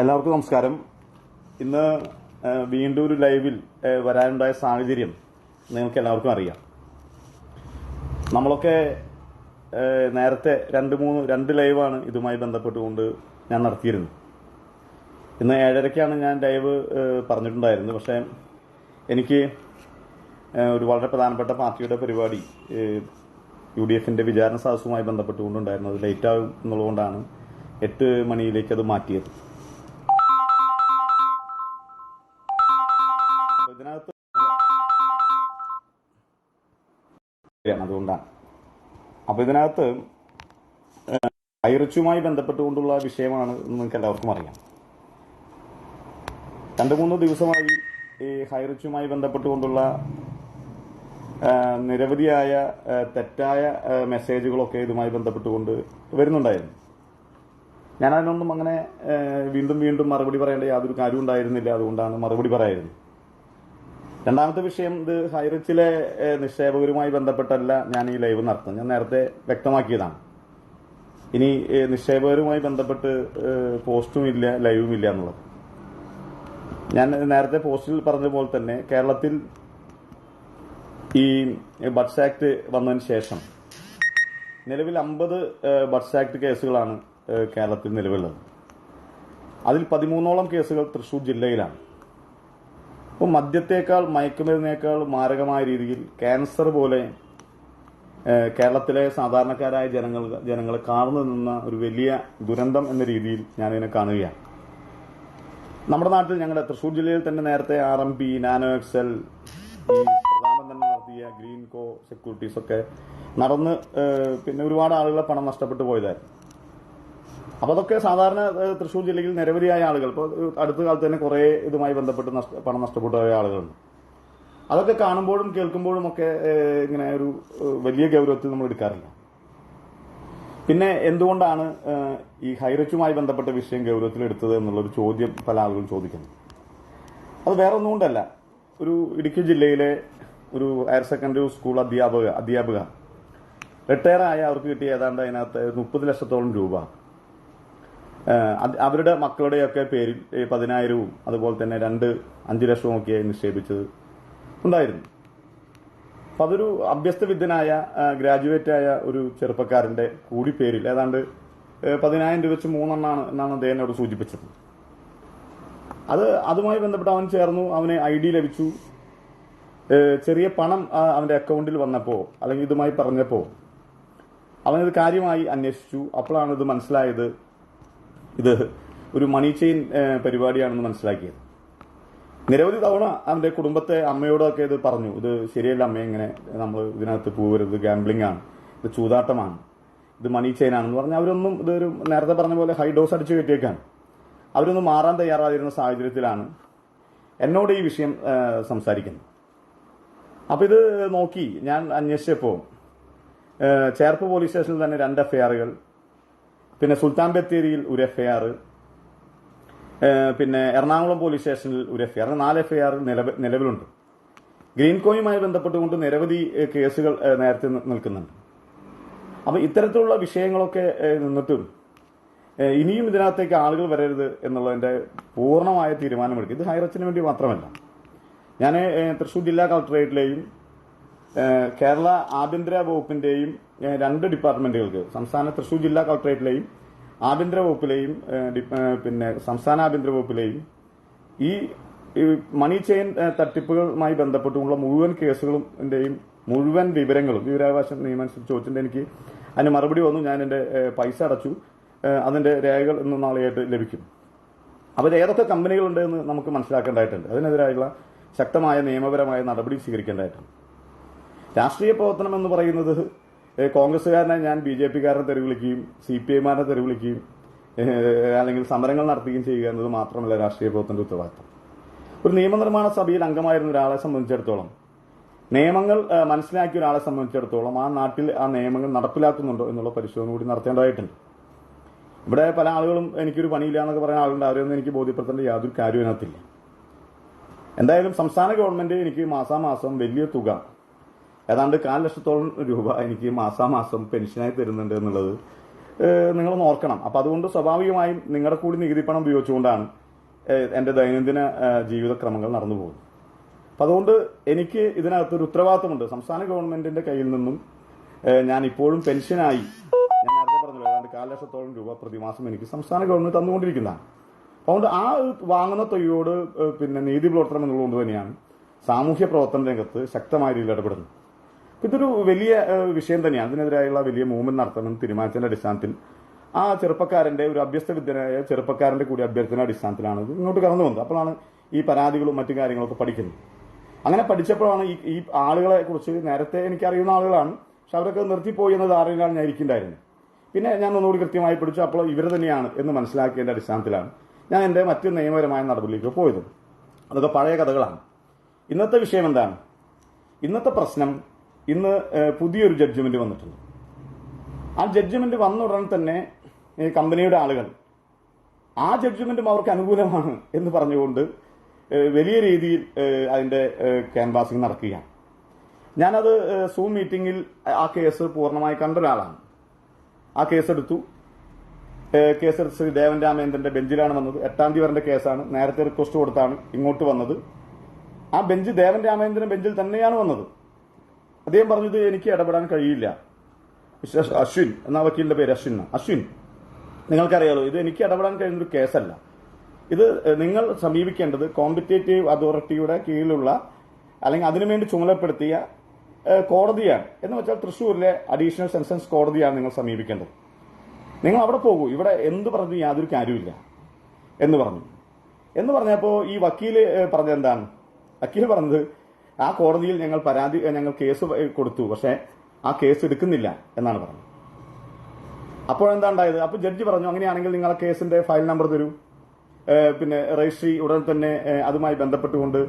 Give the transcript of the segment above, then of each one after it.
എല്ലാവർക്കും നമസ്കാരം. ഇന്ന് വീണ്ടും ഒരു ലൈവിൽ വരാനുണ്ടായ സാഹചര്യം നിങ്ങൾക്ക് എല്ലാവർക്കും അറിയാം. നമ്മളൊക്കെ നേരത്തെ രണ്ട് മൂന്ന് രണ്ട് ലൈവാണ് ഇതുമായി ബന്ധപ്പെട്ടുകൊണ്ട് ഞാൻ നടത്തിയിരുന്നത്. ഇന്ന് ഏഴരയ്ക്കാണ് ഞാൻ ലൈവ് പറഞ്ഞിട്ടുണ്ടായിരുന്നത്. പക്ഷേ എനിക്ക് ഒരു വളരെ പ്രധാനപ്പെട്ട പാർട്ടിയുടെ പരിപാടി യു ഡി എഫിന്റെ വിചാരണ സദസ്സുമായി ബന്ധപ്പെട്ടുകൊണ്ടുണ്ടായിരുന്നത് ലേറ്റ് ആകും എന്നുള്ളതുകൊണ്ടാണ് എട്ട് മണിയിലേക്ക് അത് മാറ്റിയത്. അപ്പൊ ഇതിനകത്ത് ഐറിച്ചുമായി ബന്ധപ്പെട്ടുകൊണ്ടുള്ള വിഷയമാണ് നിങ്ങൾക്ക് എല്ലാവർക്കും അറിയാം. രണ്ടു മൂന്ന് ദിവസമായി ഈ ഹൈറിച്ചുമായി ബന്ധപ്പെട്ടുകൊണ്ടുള്ള നിരവധിയായ തെറ്റായ മെസ്സേജുകളൊക്കെ ഇതുമായി ബന്ധപ്പെട്ടുകൊണ്ട് വരുന്നുണ്ടായിരുന്നു. ഞാൻ അതിനൊന്നും അങ്ങനെ വീണ്ടും വീണ്ടും മറുപടി പറയേണ്ട യാതൊരു കാര്യവും ഉണ്ടായിരുന്നില്ല അതുകൊണ്ടാണ് മറുപടി പറയായിരുന്നു രണ്ടാമത്തെ വിഷയം ഇത് ഹൈറിച്ചിലെ നിക്ഷേപകരുമായി ബന്ധപ്പെട്ടല്ല ഞാൻ ഈ ലൈവ് നടത്തുന്നത്. ഞാൻ നേരത്തെ വ്യക്തമാക്കിയതാണ്. ഇനി നിക്ഷേപകരുമായി ബന്ധപ്പെട്ട് പോസ്റ്റും ഇല്ല ലൈവും ഇല്ല എന്നുള്ളത്. ഞാൻ നേരത്തെ പോസ്റ്റിൽ പറഞ്ഞ പോലെ തന്നെ കേരളത്തിൽ ഈ ബഡ്സ് ആക്ട് വന്നതിന് ശേഷം നിലവിൽ അമ്പത് ബഡ്സ് ആക്ട് കേസുകളാണ് കേരളത്തിൽ നിലവിലുള്ളത്. അതിൽ പതിമൂന്നോളം കേസുകൾ തൃശൂർ ജില്ലയിലാണ്. അപ്പോൾ മദ്യത്തേക്കാൾ മയക്കുമരുന്നേക്കാൾ മാരകമായ രീതിയിൽ ക്യാൻസർ പോലെ കേരളത്തിലെ സാധാരണക്കാരായ ജനങ്ങൾ ജനങ്ങളെ കാർന്നു നിന്ന ഒരു വലിയ ദുരന്തം എന്ന രീതിയിൽ ഞാനിതിനെ കാണുകയാണ്. നമ്മുടെ നാട്ടിൽ ഞങ്ങളുടെ തൃശ്ശൂർ ജില്ലയിൽ തന്നെ നേരത്തെ R M P nano excel ഈ പ്രധാനമന്ത്രി നടത്തിയ ഗ്രീൻ കോ സെക്യൂരിറ്റീസ് ഒക്കെ നടന്ന് പിന്നെ ഒരുപാട് ആളുകളെ പണം നഷ്ടപ്പെട്ടു പോയതായിരുന്നു. അപ്പൊ അതൊക്കെ സാധാരണ തൃശൂർ ജില്ലയിൽ നിരവധിയായ ആളുകൾ. ഇപ്പോൾ അടുത്ത കാലത്ത് തന്നെ കുറെ ഇതുമായി ബന്ധപ്പെട്ട് പണം നഷ്ടപ്പെട്ട ആളുകളുണ്ട്. അതൊക്കെ കാണുമ്പോഴും കേൾക്കുമ്പോഴും ഒക്കെ ഇങ്ങനെ ഒരു വലിയ ഗൗരവത്തിൽ നമ്മൾ എടുക്കാറില്ല. പിന്നെ എന്തുകൊണ്ടാണ് ഈ ഹൈറച്ചുമായി ബന്ധപ്പെട്ട വിഷയം ഗൗരവത്തിൽ എടുത്തത് എന്നുള്ളൊരു ചോദ്യം പല ആളുകളും ചോദിക്കുന്നു. അത് വേറെ ഒന്നും കൊണ്ടല്ല ഒരു ഇടുക്കി ജില്ലയിലെ ഒരു ഹയർ സെക്കൻഡറി സ്കൂൾ അധ്യാപക അധ്യാപിക ആയ അവർക്ക് കിട്ടിയ ഏതാണ്ട് അതിനകത്ത് മുപ്പത് ലക്ഷത്തോളം രൂപ. അവരുടെ മക്കളുടെയൊക്കെ പേരിൽ പതിനായിരവും അതുപോലെ തന്നെ രണ്ട് അഞ്ച് ലക്ഷവും ഒക്കെയായി നിക്ഷേപിച്ചത് ഉണ്ടായിരുന്നു. അപ്പൊ അതൊരു അഭ്യസ്തവിദ്യനായ ആയ ഒരു ചെറുപ്പക്കാരന്റെ കൂടി പേരിൽ ഏതാണ്ട് പതിനായിരം രൂപ വെച്ച് മൂന്നെണ്ണാണ് എന്നാണ് അദ്ദേഹം എന്നോട് സൂചിപ്പിച്ചത്. അത് അതുമായി ബന്ധപ്പെട്ട് അവൻ ചേർന്നു അവന് ഐ ഡി ലഭിച്ചു. ചെറിയ പണം അവന്റെ അക്കൗണ്ടിൽ വന്നപ്പോ അല്ലെങ്കിൽ ഇതുമായി പറഞ്ഞപ്പോ അവനത് കാര്യമായി അന്വേഷിച്ചു. അപ്പോഴാണ് ഇത് മനസ്സിലായത് ഇത് ഒരു മണി ചെയിൻ പരിപാടിയാണെന്ന് മനസ്സിലാക്കിയത്. നിരവധി തവണ അവന്റെ കുടുംബത്തെ അമ്മയോടൊക്കെ ഇത് പറഞ്ഞു. ഇത് ശരിയല്ല അമ്മ ഇങ്ങനെ നമ്മൾ ഇതിനകത്ത് പോകരുത് ഗാംബ്ലിംഗ് ആണ്. ഇത് ചൂതാട്ടമാണ്. ഇത് മണി ചെയിൻ ആണെന്ന് പറഞ്ഞ് അവരൊന്നും ഇതൊരു നേരത്തെ പറഞ്ഞ പോലെ ഹൈ ഡോസ് അടിച്ചു കയറ്റിയേക്കാണ് അവരൊന്നും മാറാൻ തയ്യാറായിരുന്ന സാഹചര്യത്തിലാണ് എന്നോട് ഈ വിഷയം സംസാരിക്കുന്നത്. അപ്പൊ ഇത് നോക്കി ഞാൻ അന്വേഷിച്ചപ്പോൾ ചേർപ്പ് പോലീസ് സ്റ്റേഷനിൽ തന്നെ രണ്ട് എഫ്ഐആറുകൾ പിന്നെ സുൽത്താൻ ബത്തേരിയിൽ ഒരു എഫ്ഐആർ പിന്നെ എറണാകുളം പോലീസ് സ്റ്റേഷനിൽ ഒരു എഫ്ഐആർ നാല് എഫ്ഐആർ നിലവിലുണ്ട്. ഗ്രീൻ കോയുമായി ബന്ധപ്പെട്ടുകൊണ്ട് നിരവധി കേസുകൾ നേരത്തെ നിൽക്കുന്നുണ്ട്. അപ്പം ഇത്തരത്തിലുള്ള വിഷയങ്ങളൊക്കെ നിന്നിട്ടും ഇനിയും ഇതിനകത്തേക്ക് ആളുകൾ വരരുത് എന്നുള്ളതിന്റെ പൂർണമായ തീരുമാനമെടുക്കും. ഇത് ഹൈറച്ചിന് വേണ്ടി മാത്രമല്ല. ഞാൻ തൃശ്ശൂർ ജില്ലാ കളക്ടറേറ്റിലെയും കേരള ആഭ്യന്തര വകുപ്പിന്റെയും ഏഹ്, രണ്ട് ഡിപ്പാർട്ട്മെന്റുകൾക്ക്. സംസ്ഥാന തൃശൂർ ജില്ലാ കളക്ടറേറ്റിലെയും ആഭ്യന്തര വകുപ്പിലെയും പിന്നെ സംസ്ഥാന ആഭ്യന്തര വകുപ്പിലെയും ഈ മണി ചെയിൻ തട്ടിപ്പുകളുമായി ബന്ധപ്പെട്ടുള്ള മുഴുവൻ കേസുകളുടെയും മുഴുവൻ വിവരങ്ങളും വിവരാവകാശ നിയമം ചോദിച്ചിട്ട് എനിക്ക്. അതിന് മറുപടി വന്നു ഞാൻ എന്റെ പൈസ അടച്ചു. അതിന്റെ രേഖകൾ ഇന്ന് നാളെയായിട്ട് ലഭിക്കും. അപ്പോൾ ഏതൊക്കെ കമ്പനികളുണ്ട് എന്ന് നമുക്ക് മനസ്സിലാക്കേണ്ടതായിട്ടുണ്ട്. അതിനെതിരായുള്ള ശക്തമായ നിയമപരമായ നടപടി സ്വീകരിക്കേണ്ടതായിട്ടുണ്ട്. രാഷ്ട്രീയ പ്രവർത്തനം എന്ന് പറയുന്നത് കോൺഗ്രസ്സുകാരനെ ഞാൻ ബി ജെ പിക്കാരനെ തെറി വിളിക്കുകയും സി പി ഐമാരെ തെറി വിളിക്കുകയും അല്ലെങ്കിൽ സമരങ്ങൾ നടത്തുകയും ചെയ്യുക എന്നത് മാത്രമല്ല രാഷ്ട്രീയ പ്രവർത്തനത്തിന്റെ ഉത്തരവാദിത്തം. ഒരു നിയമനിർമ്മാണ സഭയിൽ അംഗമായിരുന്ന ഒരാളെ സംബന്ധിച്ചിടത്തോളം നിയമങ്ങൾ മനസ്സിലാക്കിയ ഒരാളെ സംബന്ധിച്ചിടത്തോളം ആ നാട്ടിൽ ആ നിയമങ്ങൾ നടപ്പിലാക്കുന്നുണ്ടോ എന്നുള്ള പരിശോധന കൂടി നടത്തേണ്ടതായിട്ടുണ്ട്. ഇവിടെ പല ആളുകളും എനിക്കൊരു പണിയില്ല എന്നൊക്കെ പറയുന്ന ആളുണ്ട്. അവരെയൊന്നും എനിക്ക് ബോധ്യപ്പെടുത്തേണ്ട യാതൊരു കാര്യവും അതിനകത്തില്ല എന്തായാലും സംസ്ഥാന ഗവൺമെന്റ് എനിക്ക് മാസാമാസം വലിയ തുക ഏതാണ്ട് കാൽ ലക്ഷത്തോളം രൂപ എനിക്ക് മാസാമാസം പെൻഷനായി തരുന്നുണ്ട് എന്നുള്ളത് നിങ്ങൾ ഓർക്കണം. അപ്പം അതുകൊണ്ട് സ്വാഭാവികമായും നിങ്ങളുടെ കൂടി നികുതി പണം ഉപയോഗിച്ചുകൊണ്ടാണ് എന്റെ ദൈനംദിന ജീവിതക്രമങ്ങൾ നടന്നു പോകുന്നത്. അപ്പം അതുകൊണ്ട് എനിക്ക് ഇതിനകത്തൊരു ഉത്തരവാദിത്തമുണ്ട്. സംസ്ഥാന ഗവൺമെന്റിന്റെ കയ്യിൽ നിന്നും ഞാൻ ഇപ്പോഴും പെൻഷനായി. ഞാൻ നേരത്തെ പറഞ്ഞു ഏതാണ്ട് കാൽ ലക്ഷത്തോളം രൂപ പ്രതിമാസം എനിക്ക് സംസ്ഥാന ഗവൺമെന്റ് തന്നുകൊണ്ടിരിക്കുന്നതാണ്. അതുകൊണ്ട് ആ വാങ്ങുന്ന തൊയ്യോട് പിന്നെ നീതി പുലർത്തണം എന്നുള്ളതുകൊണ്ട് തന്നെയാണ് സാമൂഹ്യ പ്രവർത്തന രംഗത്ത് ശക്തമായ രീതിയിൽ ഇടപെടുന്നത്. ഇതൊരു വലിയ വിഷയം തന്നെയാണ് അതിനെതിരായുള്ള വലിയ മൂവ്മെന്റ് നടത്തണമെന്ന് തീരുമാനിച്ചതിന്റെ അടിസ്ഥാനത്തിൽ ആ ചെറുപ്പക്കാരന്റെ ഒരു അഭ്യസ്ത വിദ്യനായ ചെറുപ്പക്കാരന്റെ കൂടി അഭ്യർത്ഥന അടിസ്ഥാനത്തിലാണ് ഇങ്ങോട്ട് കടന്നു വന്നത് അപ്പോഴാണ് ഈ പരാതികളും മറ്റു കാര്യങ്ങളൊക്കെ പഠിക്കുന്നത്. അങ്ങനെ പഠിച്ചപ്പോഴാണ് ഈ ഈ ആളുകളെ കുറിച്ച് നേരത്തെ എനിക്കറിയുന്ന ആളുകളാണ്. പക്ഷെ അവരൊക്കെ നിർത്തിപ്പോയി എന്ന ധാരണയിലാണ് ഞാൻ ഇരിക്കുന്നുണ്ടായിരുന്നു പിന്നെ ഞാൻ ഒന്നുകൂടി കൃത്യമായി പഠിച്ചു. അപ്പോൾ ഇവർ തന്നെയാണ് എന്ന് മനസ്സിലാക്കിയതിന്റെ അടിസ്ഥാനത്തിലാണ് ഞാൻ എന്റെ മറ്റു നിയമപരമായ നടപടിയിലേക്ക് പോയത്. അതൊക്കെ പഴയ കഥകളാണ്. ഇന്നത്തെ വിഷയം എന്താണ്? ഇന്നത്തെ പ്രശ്നം ഇന്ന് പുതിയൊരു ജഡ്ജ്മെന്റ് വന്നിട്ടുണ്ട്. ആ ജഡ്ജ്മെന്റ് വന്ന ഉടനെ തന്നെ കമ്പനിയുടെ ആളുകൾ ആ ജഡ്ജ്മെന്റും അവർക്ക് അനുകൂലമാണ് എന്ന് പറഞ്ഞുകൊണ്ട് വലിയ രീതിയിൽ അതിന്റെ ക്യാൻവാസിംഗ് നടക്കുകയാണ്. ഞാനത് സൂം മീറ്റിംഗിൽ ആ കേസ് പൂർണമായി കണ്ട ഒരാളാണ് ആ കേസെടുത്തു കേസെടുത്ത് ശ്രീ ദേവൻ രാമേന്ദ്രന്റെ ബെഞ്ചിലാണ് വന്നത്. എട്ടാം തീയതി വരേണ്ട കേസാണ്. നേരത്തെ റിക്വസ്റ്റ് കൊടുത്താണ് ഇങ്ങോട്ട് വന്നത്. ആ ബെഞ്ച് ദേവൻ രാമേന്ദ്രൻ ബെഞ്ചിൽ തന്നെയാണ് വന്നത്. അദ്ദേഹം പറഞ്ഞത് എനിക്ക് ഇടപെടാൻ കഴിയില്ല. അശ്വിൻ എന്ന വക്കീലിന്റെ പേര് അശ്വിൻ. അശ്വിൻ നിങ്ങൾക്കറിയാലോ ഇത് എനിക്ക് ഇടപെടാൻ കഴിയുന്ന ഒരു കേസല്ല. ഇത് നിങ്ങൾ സമീപിക്കേണ്ടത് കോമ്പറ്റേറ്റീവ് അതോറിറ്റിയുടെ കീഴിലുള്ള അല്ലെങ്കിൽ അതിനുവേണ്ടി ചുമതലപ്പെടുത്തിയ കോടതിയാണ്. എന്ന് വെച്ചാൽ തൃശ്ശൂരിലെ അഡീഷണൽ സെൻസൻസ് കോടതിയാണ് നിങ്ങൾ സമീപിക്കേണ്ടത്. നിങ്ങൾ അവിടെ പോകൂ. ഇവിടെ എന്ത് പറഞ്ഞു യാതൊരു കാര്യമില്ല എന്ന് പറഞ്ഞു. എന്ന് പറഞ്ഞപ്പോൾ ഈ വക്കീൽ പറഞ്ഞത് എന്താണ്? വക്കീൽ പറഞ്ഞത് ആ കോടതിയിൽ ഞങ്ങൾ പരാതി ഞങ്ങൾ കേസ് കൊടുത്തു. പക്ഷേ ആ കേസ് എടുക്കുന്നില്ല എന്നാണ് പറഞ്ഞത്. അപ്പോൾ എന്താ ഉണ്ടായത് അപ്പൊ ജഡ്ജി പറഞ്ഞു അങ്ങനെയാണെങ്കിൽ നിങ്ങൾ ആ കേസിന്റെ ഫയൽ നമ്പർ തരൂ. പിന്നെ രജിസ്ട്രി ഉടൻ തന്നെ അതുമായി ബന്ധപ്പെട്ടുകൊണ്ട്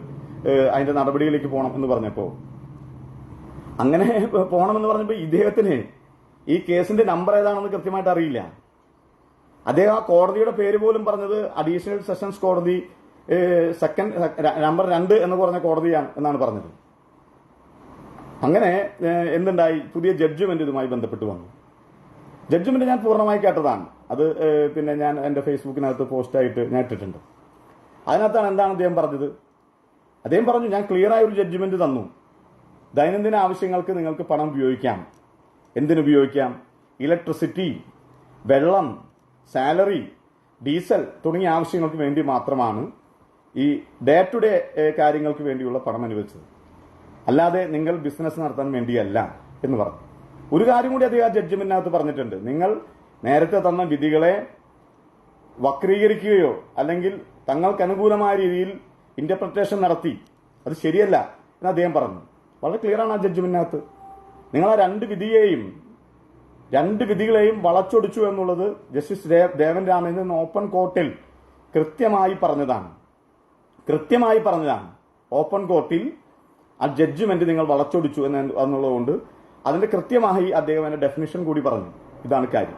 അതിന്റെ നടപടിയിലേക്ക് പോകണം എന്ന് പറഞ്ഞപ്പോ. അങ്ങനെ പോകണമെന്ന് പറഞ്ഞപ്പോൾ ഇദ്ദേഹത്തിന് ഈ കേസിന്റെ നമ്പർ ഏതാണെന്ന് കൃത്യമായിട്ട് അറിയില്ല. അദ്ദേഹം ആ കോടതിയുടെ പേര് പോലും പറഞ്ഞത് അഡീഷണൽ സെഷൻസ് കോടതി സെക്കൻഡ് നമ്പർ രണ്ട് എന്ന് പറഞ്ഞ കോടതിയാണ് എന്നാണ് പറഞ്ഞത്. അങ്ങനെ എന്തുണ്ടായി? പുതിയ ജഡ്ജ്മെന്റ് ഇതുമായി ബന്ധപ്പെട്ട് വന്നു. ജഡ്ജ്മെന്റ് ഞാൻ പൂർണമായി കേട്ടതാണ്. അത് പിന്നെ ഞാൻ എന്റെ ഫേസ്ബുക്കിനകത്ത് പോസ്റ്റായിട്ട് ഞാൻ ഇട്ടിട്ടുണ്ട്. അതിനകത്താണ് എന്താണ് അദ്ദേഹം പറഞ്ഞത്? അദ്ദേഹം പറഞ്ഞു ഞാൻ ക്ലിയർ ആയ ഒരു ജഡ്ജ്മെന്റ് തന്നു. ദൈനംദിന ആവശ്യങ്ങൾക്ക് നിങ്ങൾക്ക് പണം ഉപയോഗിക്കാം. എന്തിനുപയോഗിക്കാം ഇലക്ട്രിസിറ്റി വെള്ളം സാലറി ഡീസൽ തുടങ്ങിയ ആവശ്യങ്ങൾക്ക് വേണ്ടി മാത്രമാണ് ഈ ഡേ ടു ഡേ കാര്യങ്ങൾക്ക് വേണ്ടിയുള്ള പണം അനുവദിച്ചത്. അല്ലാതെ നിങ്ങൾ ബിസിനസ് നടത്താൻ വേണ്ടിയല്ല എന്ന് പറഞ്ഞു. ഒരു കാര്യം കൂടി അദ്ദേഹം ആ ജഡ്ജ്മെന്റിനകത്ത് പറഞ്ഞിട്ടുണ്ട്. നിങ്ങൾ നേരത്തെ തന്ന വിധികളെ വക്രീകരിക്കുകയോ അല്ലെങ്കിൽ തങ്ങൾക്ക് അനുകൂലമായ രീതിയിൽ ഇന്റർപ്രിട്ടേഷൻ നടത്തി. അത് ശരിയല്ല എന്ന് അദ്ദേഹം പറഞ്ഞു. വളരെ ക്ലിയർ ആണ് ആ ജഡ്ജ്മെന്റിനകത്ത് നിങ്ങൾ ആ രണ്ട് വിധിയെയും രണ്ട് വിധികളെയും വളച്ചൊടിച്ചു എന്നുള്ളത് ജസ്റ്റിസ് ദേവൻ രാമേന്ദ്രൻ ഓപ്പൺ കോർട്ടിൽ കൃത്യമായി പറഞ്ഞതാണ്. കൃത്യമായി പറഞ്ഞതാണ്. ഓപ്പൺ കോർട്ടിൽ ആ ജഡ്ജ്മെന്റ് നിങ്ങൾ വളച്ചൊടിച്ചു എന്ന് എന്നുള്ളതുകൊണ്ട് അതിന്റെ കൃത്യമായി അദ്ദേഹം അതിന്റെ ഡെഫിനിഷൻ കൂടി പറഞ്ഞു. ഇതാണ് കാര്യം.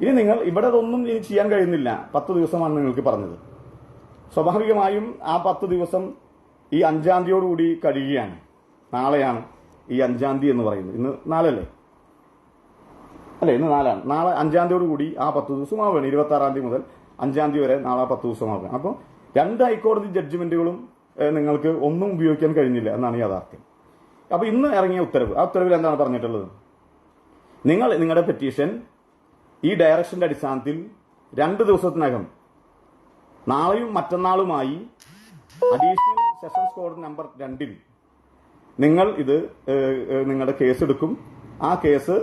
ഇനി നിങ്ങൾ ഇവിടെ അതൊന്നും ഇനി ചെയ്യാൻ കഴിയുന്നില്ല. പത്ത് ദിവസമാണ് നിങ്ങൾക്ക് പറഞ്ഞത്. സ്വാഭാവികമായും ആ പത്ത് ദിവസം ഈ അഞ്ചാം തീയതിയോടുകൂടി കഴിയുകയാണ്. നാളെയാണ് ഈ അഞ്ചാം തീയതി എന്ന് പറയുന്നത്. ഇന്ന് നാലല്ലേ അല്ലെ ഇന്ന് നാലാണ് നാളെ അഞ്ചാം തീയതിയോടുകൂടി ആ പത്ത് ദിവസമാവുകയാണ് ഇരുപത്തി ആറാം തീയതി മുതൽ അഞ്ചാം തീയതി വരെ നാളെ പത്ത് ദിവസമാവുകയാണ് അപ്പോൾ രണ്ട് ഹൈക്കോടതി ജഡ്ജ്മെന്റുകളും നിങ്ങൾക്ക് ഒന്നും ഉപയോഗിക്കാൻ കഴിഞ്ഞില്ല എന്നാണ് യാഥാർത്ഥ്യം. അപ്പൊ ഇന്ന് ഇറങ്ങിയ ഉത്തരവ് ആ ഉത്തരവിൽ എന്താണ് പറഞ്ഞിട്ടുള്ളത്? നിങ്ങൾ നിങ്ങളുടെ പെറ്റീഷൻ ഈ ഡയറക്ഷന്റെ അടിസ്ഥാനത്തിൽ രണ്ട് ദിവസത്തിനകം നാളെയും മറ്റന്നാളുമായി അഡീഷണൽ സെഷൻസ് കോഡ് നമ്പർ രണ്ടിൽ നിങ്ങൾ ഇത് നിങ്ങളുടെ കേസ് എടുക്കും. ആ കേസ്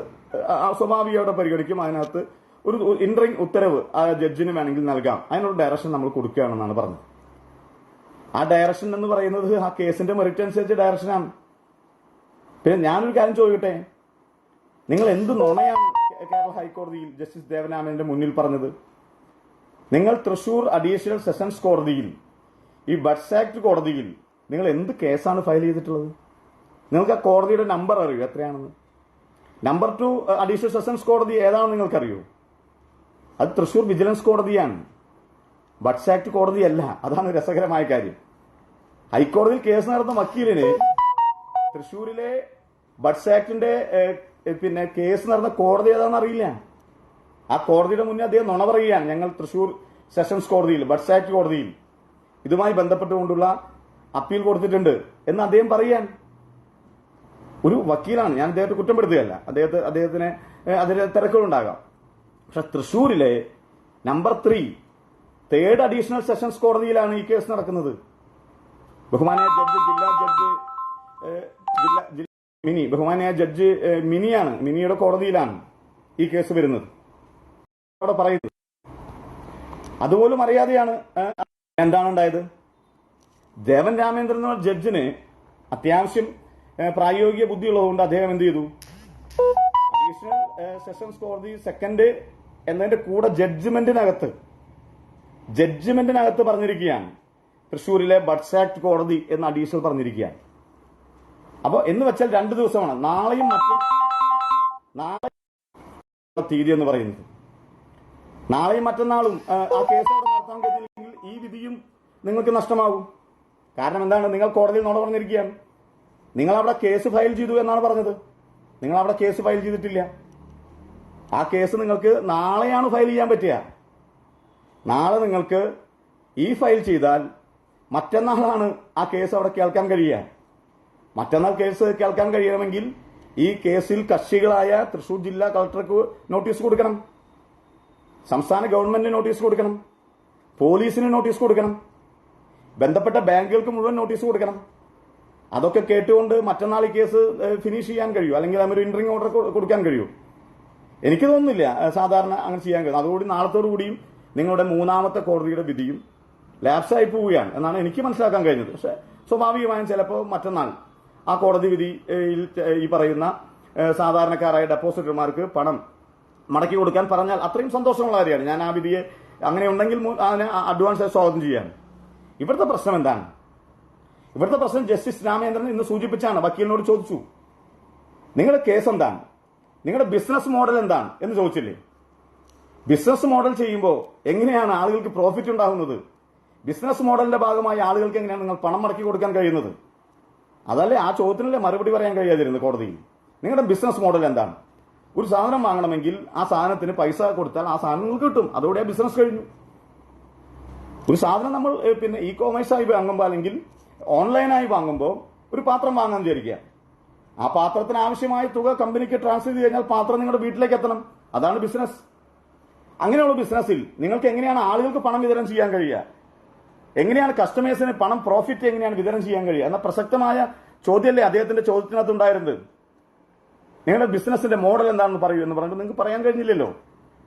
സ്വാഭാവികയോടെ പരിഗണിക്കും അതിനകത്ത് ഒരു ഇന്ററിംഗ് ഉത്തരവ് ആ ജഡ്ജിന് വേണമെങ്കിൽ നൽകാം. അതിനുള്ള ഡയറക്ഷൻ നമ്മൾ കൊടുക്കുകയാണെന്നാണ് പറഞ്ഞത്. ആ ഡയറക്ഷൻ എന്ന് പറയുന്നത് ആ കേസിന്റെ മെറിറ്റ് അനുസരിച്ച് ഡയറക്ഷനാണ് പിന്നെ ഞാനൊരു കാര്യം ചോദിക്കട്ടെ? നിങ്ങൾ എന്ത് നുണയാണ് കേരള ഹൈക്കോടതിയിൽ ജസ്റ്റിസ് ദേവനാമന്റെ മുന്നിൽ പറഞ്ഞത്? നിങ്ങൾ തൃശൂർ അഡീഷണൽ സെഷൻസ് കോടതിയിൽ ഈ ബഡ്സ് ആക്ട് കോടതിയിൽ നിങ്ങൾ എന്ത് കേസാണ് ഫയൽ ചെയ്തിട്ടുള്ളത്? നിങ്ങൾക്ക് ആ കോടതിയുടെ നമ്പർ അറിയോ? എത്രയാണെന്ന്? നമ്പർ ടു അഡീഷണൽ സെഷൻസ് കോടതി ഏതാണെന്ന് നിങ്ങൾക്കറിയോ? അത് തൃശൂർ വിജിലൻസ് കോടതിയാണ്. ബഡ്സ് ആക്ട് കോടതിയല്ല. അതാണ് രസകരമായ കാര്യം. ഹൈക്കോടതിയിൽ കേസ് നടന്ന വക്കീലിന് തൃശൂരിലെ ബഡ്സ് ആക്ടിന്റെ പിന്നെ കേസ് നടന്ന കോടതി ഏതാണെന്ന് അറിയില്ല. ആ കോടതിയുടെ മുന്നേ അദ്ദേഹം നുണ പറയുകയാണ്. ഞങ്ങൾ തൃശൂർ സെഷൻസ് കോടതിയിൽ ബഡ്സ് ആക്ട് കോടതിയിൽ ഇതുമായി ബന്ധപ്പെട്ടുകൊണ്ടുള്ള അപ്പീൽ കൊടുത്തിട്ടുണ്ട് എന്ന് അദ്ദേഹം പറയാൻ ഒരു വക്കീലാണ്. ഞാൻ അദ്ദേഹത്തെ കുറ്റപ്പെടുത്തുകയല്ല. അദ്ദേഹത്തെ അദ്ദേഹത്തിന് അതിന് തിരക്കുകളുണ്ടാകാം. പക്ഷെ തൃശൂരിലെ number three third additional sessions കോടതിയിലാണ് ഈ കേസ് നടക്കുന്നത്. ബഹുമാനായ ജഡ്ജ് ജില്ലാ ജഡ്ജ് ജില്ലാ മിനി ബഹുമാനായ ജഡ്ജ് മിനിയാണ് മിനിയുടെ കോടതിയിലാണ് ഈ കേസ് വരുന്നത്. അവിടെ പറയുന്നത് അതുപോലും അറിയാതെയാണ് എന്താണ് ഉണ്ടായത്? ദേവൻ രാമേന്ദ്രൻ എന്ന ജഡ്ജിന് അത്യാവശ്യം പ്രായോഗിക ബുദ്ധിയുള്ളതുകൊണ്ട് അദ്ദേഹം എന്ത് ചെയ്തു? ഏഹ്, സെഷൻസ് കോടതി സെക്കൻഡ് എന്നതിന്റെ കൂടെ ജഡ്ജ്മെന്റിനകത്ത് ജഡ്ജ്മെന്റിനകത്ത് പറഞ്ഞിരിക്കുകയാണ്. തൃശ്ശൂരിലെ ബഡ്സ് ആക്ട് കോടതി എന്ന് അഡീഷണൽ പറഞ്ഞിരിക്കുകയാണ്. അപ്പോൾ എന്ന് വെച്ചാൽ രണ്ട് ദിവസമാണ്. നാളെയും മറ്റും നാളെ തീയതി എന്ന് പറയുന്നത്. നാളെയും മറ്റന്നാളും ആ കേസ് നടത്താൻ കഴിഞ്ഞില്ലെങ്കിൽ ഈ വിധിയും നിങ്ങൾക്ക് നഷ്ടമാകും. കാരണം എന്താണ്? നിങ്ങൾ കോടതിയിൽ നുണ പറഞ്ഞിരിക്കുകയാണ്. നിങ്ങൾ അവിടെ കേസ് ഫയൽ ചെയ്തു എന്നാണ് പറഞ്ഞത്. നിങ്ങൾ അവിടെ കേസ് ഫയൽ ചെയ്തിട്ടില്ല. ആ കേസ് നിങ്ങൾക്ക് നാളെയാണ് ഫയൽ ചെയ്യാൻ പറ്റുക. നാളെ നിങ്ങൾക്ക് ഈ ഫയൽ ചെയ്താൽ മറ്റന്നാളാണ് ആ കേസ് അവിടെ കേൾക്കാൻ കഴിയുക. മറ്റന്നാൾ കേസ് കേൾക്കാൻ കഴിയണമെങ്കിൽ ഈ കേസിൽ കക്ഷികളായ തൃശൂർ ജില്ലാ കളക്ടർക്ക് നോട്ടീസ് കൊടുക്കണം. സംസ്ഥാന ഗവൺമെന്റിന് നോട്ടീസ് കൊടുക്കണം. പോലീസിന് നോട്ടീസ് കൊടുക്കണം. ബന്ധപ്പെട്ട ബാങ്കുകൾക്ക് മുഴുവൻ നോട്ടീസ് കൊടുക്കണം. അതൊക്കെ കേട്ടുകൊണ്ട് മറ്റന്നാൾ ഈ കേസ് ഫിനിഷ് ചെയ്യാൻ കഴിയും. അല്ലെങ്കിൽ അതിനൊരു ഇന്ററിംഗ് ഓർഡർ കൊടുക്കാൻ കഴിയും. എനിക്ക് തോന്നുന്നില്ല സാധാരണ അങ്ങനെ ചെയ്യാൻ കഴിയും. അതുകൂടി നാളത്തോടു കൂടിയും നിങ്ങളുടെ മൂന്നാമത്തെ കോടതിയുടെ വിധിയും ലാപ്സായി പോവുകയാണ് എന്നാണ് എനിക്ക് മനസ്സിലാക്കാൻ കഴിഞ്ഞത്. പക്ഷെ സ്വാഭാവികമായും ചിലപ്പോൾ മറ്റന്നാൾ ആ കോടതി വിധിയിൽ ഈ പറയുന്ന സാധാരണക്കാരായ ഡെപ്പോസിറ്റർമാർക്ക് പണം മടക്കി കൊടുക്കാൻ പറഞ്ഞാൽ അത്രയും സന്തോഷമുള്ള കാര്യമാണ്. ഞാൻ ആ വിധിയെ അങ്ങനെ ഉണ്ടെങ്കിൽ അതിനെ അഡ്വാൻസ് സ്വാഗതം ചെയ്യാൻ. ഇവിടുത്തെ പ്രശ്നം എന്താണ്? ഇവിടുത്തെ പ്രശ്നം ജസ്റ്റിസ് രാമേന്ദ്രൻ ഇന്ന് സൂചിപ്പിച്ചാണ് വക്കീലിനോട് ചോദിച്ചു. നിങ്ങളുടെ കേസ് എന്താണ്? നിങ്ങളുടെ ബിസിനസ് മോഡൽ എന്താണ്? എന്ന് ചോദിച്ചില്ലേ. ബിസിനസ് മോഡൽ ചെയ്യുമ്പോൾ എങ്ങനെയാണ് ആളുകൾക്ക് പ്രോഫിറ്റ് ഉണ്ടാകുന്നത്? ബിസിനസ് മോഡലിന്റെ ഭാഗമായി ആളുകൾക്ക് എങ്ങനെയാണ് നിങ്ങൾ പണം മടക്കി കൊടുക്കാൻ കഴിയുന്നത്? അതല്ലേ ആ ചോദ്യത്തിനല്ലേ മറുപടി പറയാൻ കഴിയാതിരുന്നു കോടതിയിൽ? നിങ്ങളുടെ ബിസിനസ് മോഡൽ എന്താണ്? ഒരു സാധനം വാങ്ങണമെങ്കിൽ ആ സാധനത്തിന് പൈസ കൊടുത്താൽ ആ സാധനം നിങ്ങൾക്ക് കിട്ടും. അതോടെ ബിസിനസ് കഴിഞ്ഞു. ഒരു സാധനം നമ്മൾ പിന്നെ ഇ കോമേഴ്സായി വാങ്ങുമ്പോൾ അല്ലെങ്കിൽ ഓൺലൈനായി വാങ്ങുമ്പോൾ ഒരു പാത്രം വാങ്ങാൻ വിചാരിക്കുക. ആ പാത്രത്തിന് ആവശ്യമായ തുക കമ്പനിക്ക് ട്രാൻസ്ഫർ ചെയ്ത് കഴിഞ്ഞാൽ പാത്രം നിങ്ങളുടെ വീട്ടിലേക്ക് എത്തണം. അതാണ് ബിസിനസ് അങ്ങനെയുള്ള ബിസിനസ്സിൽ നിങ്ങൾക്ക് എങ്ങനെയാണ് ആളുകൾക്ക് പണം വിതരണം ചെയ്യാൻ കഴിയുക? എങ്ങനെയാണ് കസ്റ്റമേഴ്സിന് പണം പ്രോഫിറ്റ് എങ്ങനെയാണ് വിതരണം ചെയ്യാൻ കഴിയുക? എന്ന പ്രസക്തമായ ചോദ്യമല്ലേ അദ്ദേഹത്തിന്റെ ചോദ്യത്തിനകത്ത് ഉണ്ടായിരുന്നത്. നിങ്ങളുടെ ബിസിനസിന്റെ മോഡൽ എന്താണെന്ന് പറയൂ എന്ന് പറഞ്ഞിട്ട് നിങ്ങൾക്ക് പറയാൻ കഴിഞ്ഞില്ലല്ലോ.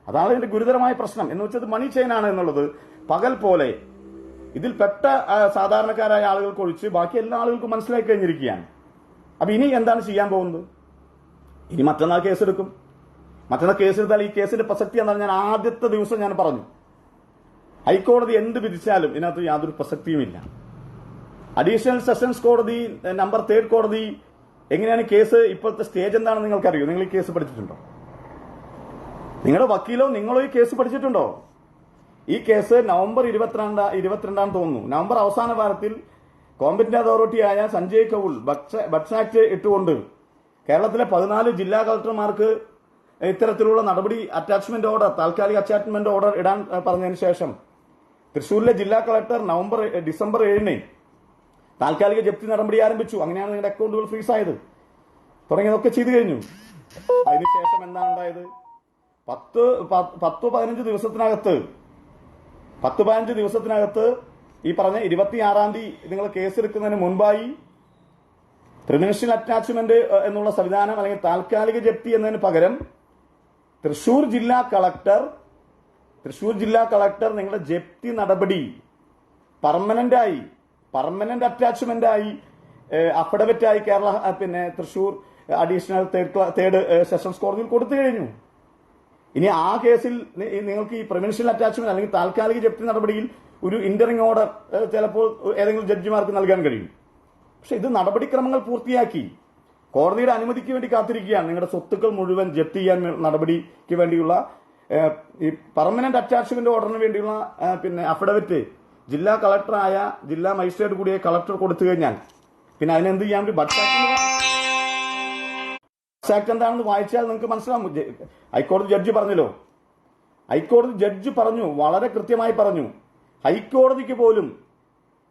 അതാണ് ഇതിന്റെ ഗുരുതരമായ പ്രശ്നം. എന്ന് വെച്ചത് മണി ചെയിൻ ആണ് എന്നുള്ളത് പകൽ പോലെ ഇതിൽ പെട്ട ആ, സാധാരണക്കാരായ ആളുകൾക്ക് ഒഴിച്ച് ബാക്കി എല്ലാ ആളുകൾക്കും മനസ്സിലാക്കി കഴിഞ്ഞിരിക്കുകയാണ്. അപ്പൊ ഇനി എന്താണ് ചെയ്യാൻ പോകുന്നത്? ഇനി മറ്റന്നാൾ കേസെടുക്കും. മറ്റന്നാൾ കേസെടുത്താൽ ഈ കേസിന്റെ പ്രസക്തി എന്താണ് ഞാൻ ആദ്യത്തെ ദിവസം ഞാൻ പറഞ്ഞു. ഹൈക്കോടതി എന്ത് വിധിച്ചാലും ഇതിനകത്ത് യാതൊരു പ്രസക്തിയുമില്ല. അഡീഷണൽ സെഷൻസ് കോടതി നമ്പർ തേർഡ് കോടതി എങ്ങനെയാണ് കേസ് ഇപ്പോഴത്തെ സ്റ്റേജ് എന്താണെന്ന് നിങ്ങൾക്കറിയോ? നിങ്ങൾ ഈ കേസ് പഠിച്ചിട്ടുണ്ടോ? നിങ്ങളുടെ വക്കീലോ നിങ്ങളോ ഈ കേസ് പഠിച്ചിട്ടുണ്ടോ? ഈ കേസ് നവംബർ ഇരുപത്തിരണ്ട് ഇരുപത്തിരണ്ടാം തോന്നുന്നു. നവംബർ അവസാന വാരത്തിൽ കോമ്പറ്റന്റ് അതോറിറ്റിയായ സഞ്ജയ് കൌൾ ബഡ്സ് ആക്ട് ഇട്ടുകൊണ്ട് കേരളത്തിലെ പതിനാല് ജില്ലാ കളക്ടർമാർക്ക് ഇത്തരത്തിലുള്ള നടപടി അറ്റാച്ച്മെന്റ് ഓർഡർ താൽക്കാലിക അറ്റാച്ച്മെന്റ് ഓർഡർ ഇടാൻ പറഞ്ഞതിന് ശേഷം തൃശൂരിലെ ജില്ലാ കളക്ടർ നവംബർ ഡിസംബർ ഏഴിന് താൽക്കാലിക ജപ്തി നടപടി ആരംഭിച്ചു. അങ്ങനെയാണ് നിങ്ങളുടെ അക്കൗണ്ടുകൾ ഫ്രീസ് ആയത് തുടങ്ങിയതൊക്കെ ചെയ്തു കഴിഞ്ഞു. അതിനുശേഷം എന്താണ് ഉണ്ടായത്? പത്തോ പത്ത് പതിനഞ്ച് ദിവസത്തിനകത്ത് പത്ത് പതിനഞ്ച് ദിവസത്തിനകത്ത് ഈ പറഞ്ഞ ഇരുപത്തിയാറാം തീയതി നിങ്ങൾ കേസെടുക്കുന്നതിന് മുൻപായി ക്രിമിനൽ അറ്റാച്ച്മെന്റ് എന്നുള്ള സംവിധാനം അല്ലെങ്കിൽ താൽക്കാലിക ജപ്തി എന്നതിന് പകരം തൃശൂർ ജില്ലാ കളക്ടർ തൃശൂർ ജില്ലാ കളക്ടർ നിങ്ങളുടെ ജപ്തി നടപടി പെർമനന്റായി പെർമനന്റ് അറ്റാച്ച്മെന്റ് ആയി അഫിഡവിറ്റ് ആയി കേരള പിന്നെ Thrissur additional third third sessions കോടതിയിൽ കൊടുത്തു കഴിഞ്ഞു. ഇനി ആ കേസിൽ നിങ്ങൾക്ക് ഈ പ്രിവെൻഷൻ അറ്റാച്ച്മെന്റ് അല്ലെങ്കിൽ താൽക്കാലിക ജപ്തി നടപടിയിൽ ഒരു ഇന്ററിംഗ് ഓർഡർ ചിലപ്പോൾ ഏതെങ്കിലും ജഡ്ജിമാർക്ക് നൽകാൻ കഴിയും. പക്ഷെ ഇത് നടപടിക്രമങ്ങൾ പൂർത്തിയാക്കി. കോടതിയുടെ അനുമതിക്ക് വേണ്ടി കാത്തിരിക്കുകയാണ്. നിങ്ങളുടെ സ്വത്തുക്കൾ മുഴുവൻ ജപ്തി ചെയ്യാൻ നടപടിക്ക് വേണ്ടിയുള്ള ഈ പെർമനന്റ് അറ്റാച്ച്മെന്റ് ഓർഡറിന് വേണ്ടിയുള്ള പിന്നെ അഫിഡവിറ്റ് ജില്ലാ കളക്ടറായ ജില്ലാ മജിസ്ട്രേറ്റ് കൂടിയ കളക്ടർ കൊടുത്തു കഴിഞ്ഞാൽ പിന്നെ അതിനെന്ത് ചെയ്യാൻ ബഡ്സ് ആക്ട് എന്താണെന്ന് വായിച്ചാൽ നിങ്ങൾക്ക് മനസ്സിലാവും. ഹൈക്കോടതി ജഡ്ജി പറഞ്ഞല്ലോ. ഹൈക്കോടതി ജഡ്ജ് പറഞ്ഞു വളരെ കൃത്യമായി പറഞ്ഞു. ഹൈക്കോടതിക്ക് പോലും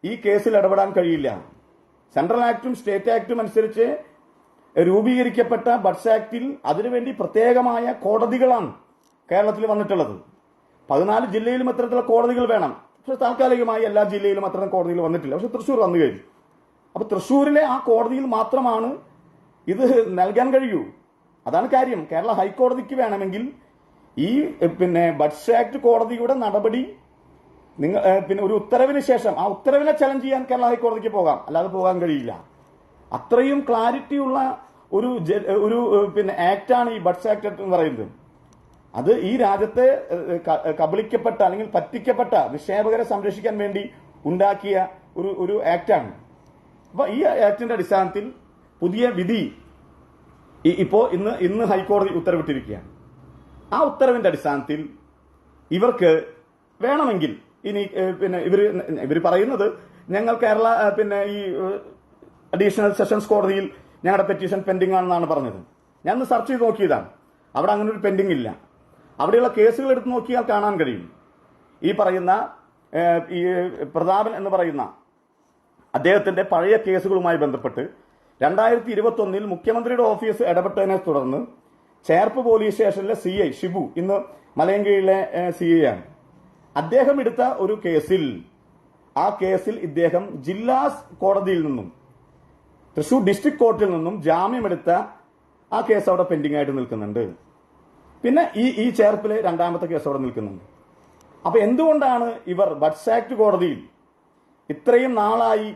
ഈ കേസിൽ ഇടപെടാൻ കഴിയില്ല. സെൻട്രൽ ആക്ടും സ്റ്റേറ്റ് ആക്ടും അനുസരിച്ച് രൂപീകരിക്കപ്പെട്ട ബഡ്സ് ആക്ടിൽ അതിനുവേണ്ടി പ്രത്യേകമായ കോടതികളാണ് കേരളത്തിൽ വന്നിട്ടുള്ളത്. പതിനാല് ജില്ലയിലും ഇത്തരത്തിലുള്ള കോടതികൾ വേണം. പക്ഷെ താൽക്കാലികമായി എല്ലാ ജില്ലയിലും അത്തരം കോടതികൾ വന്നിട്ടില്ല. പക്ഷെ തൃശ്ശൂർ വന്നു കഴിഞ്ഞു. അപ്പൊ തൃശ്ശൂരിലെ ആ കോടതിയിൽ മാത്രമാണ് ഇത് നൽകാൻ കഴിയൂ. അതാണ് കാര്യം. കേരള ഹൈക്കോടതിക്ക് വേണമെങ്കിൽ ഈ പിന്നെ ബഡ്സ് ആക്ട് കോടതിയുടെ നടപടി നിങ്ങൾ പിന്നെ ഒരു ഉത്തരവിന് ശേഷം ആ ഉത്തരവിനെ ചലഞ്ച് ചെയ്യാൻ കേരള ഹൈക്കോടതിക്ക് പോകാം. അല്ലാതെ പോകാൻ കഴിയില്ല. അത്രയും ക്ലാരിറ്റി ഉള്ള ഒരു ഒരു പിന്നെ ആക്ടാണ് ഈ ബഡ്സ് ആക്ട് എന്ന് പറയുന്നത്. അത് ഈ രാജ്യത്തെ കബളിക്കപ്പെട്ട അല്ലെങ്കിൽ പറ്റിക്കപ്പെട്ട നിക്ഷേപകരെ സംരക്ഷിക്കാൻ വേണ്ടി ഉണ്ടാക്കിയ ഒരു ഒരു ആക്ടാണ് അപ്പൊ ഈ ആക്ടിന്റെ അടിസ്ഥാനത്തിൽ പുതിയ വിധി. ഇപ്പോ ഇന്ന് ഇന്ന് ഹൈക്കോടതി ഉത്തരവിട്ടിരിക്കുകയാണ്. ആ ഉത്തരവിന്റെ അടിസ്ഥാനത്തിൽ ഇവർക്ക് വേണമെങ്കിൽ ഇനി പിന്നെ ഇവർ ഇവർ പറയുന്നത് ഞങ്ങൾ കേരള പിന്നെ ഈ അഡീഷണൽ സെഷൻസ് കോടതിയിൽ ഞങ്ങളുടെ പെറ്റീഷൻ പെൻഡിംഗ് ആണെന്നാണ് പറഞ്ഞത്. ഞാൻ ഒന്ന് സെർച്ച് ചെയ്ത് നോക്കിയതാണ്. അവിടെ അങ്ങനെ ഒരു പെൻഡിംഗ് ഇല്ല. അവിടെയുള്ള കേസുകൾ എടുത്ത് നോക്കിയാൽ കാണാൻ കഴിയും. ഈ പറയുന്ന ഈ പ്രതാപൻ എന്ന് പറയുന്ന അദ്ദേഹത്തിന്റെ പഴയ കേസുകളുമായി ബന്ധപ്പെട്ട് രണ്ടായിരത്തി ഇരുപത്തി ഒന്നിൽ മുഖ്യമന്ത്രിയുടെ ഓഫീസ് ഇടപെട്ടതിനെ തുടർന്ന് ചേർപ്പ് പോലീസ് സ്റ്റേഷനിലെ സി ഐ ഷിബു ഇന്ന് മലയങ്കയിലെ സി ഐ ആണ്. അദ്ദേഹം എടുത്ത ഒരു കേസിൽ ആ കേസിൽ ഇദ്ദേഹം ജില്ലാ കോടതിയിൽ നിന്നും തൃശൂർ ഡിസ്ട്രിക്ട് കോർട്ടിൽ നിന്നും ജാമ്യമെടുത്ത ആ കേസ് അവിടെ പെൻഡിംഗ് ആയിട്ട് നിൽക്കുന്നുണ്ട്. പിന്നെ ഈ ഈ ചേർപ്പിലെ രണ്ടാമത്തെ കേസ് അവിടെ നിൽക്കുന്നുണ്ട്. അപ്പൊ എന്തുകൊണ്ടാണ് ഇവർ ബഡ്സ് ആക്ട് കോടതിയിൽ ഇത്രയും നാളായി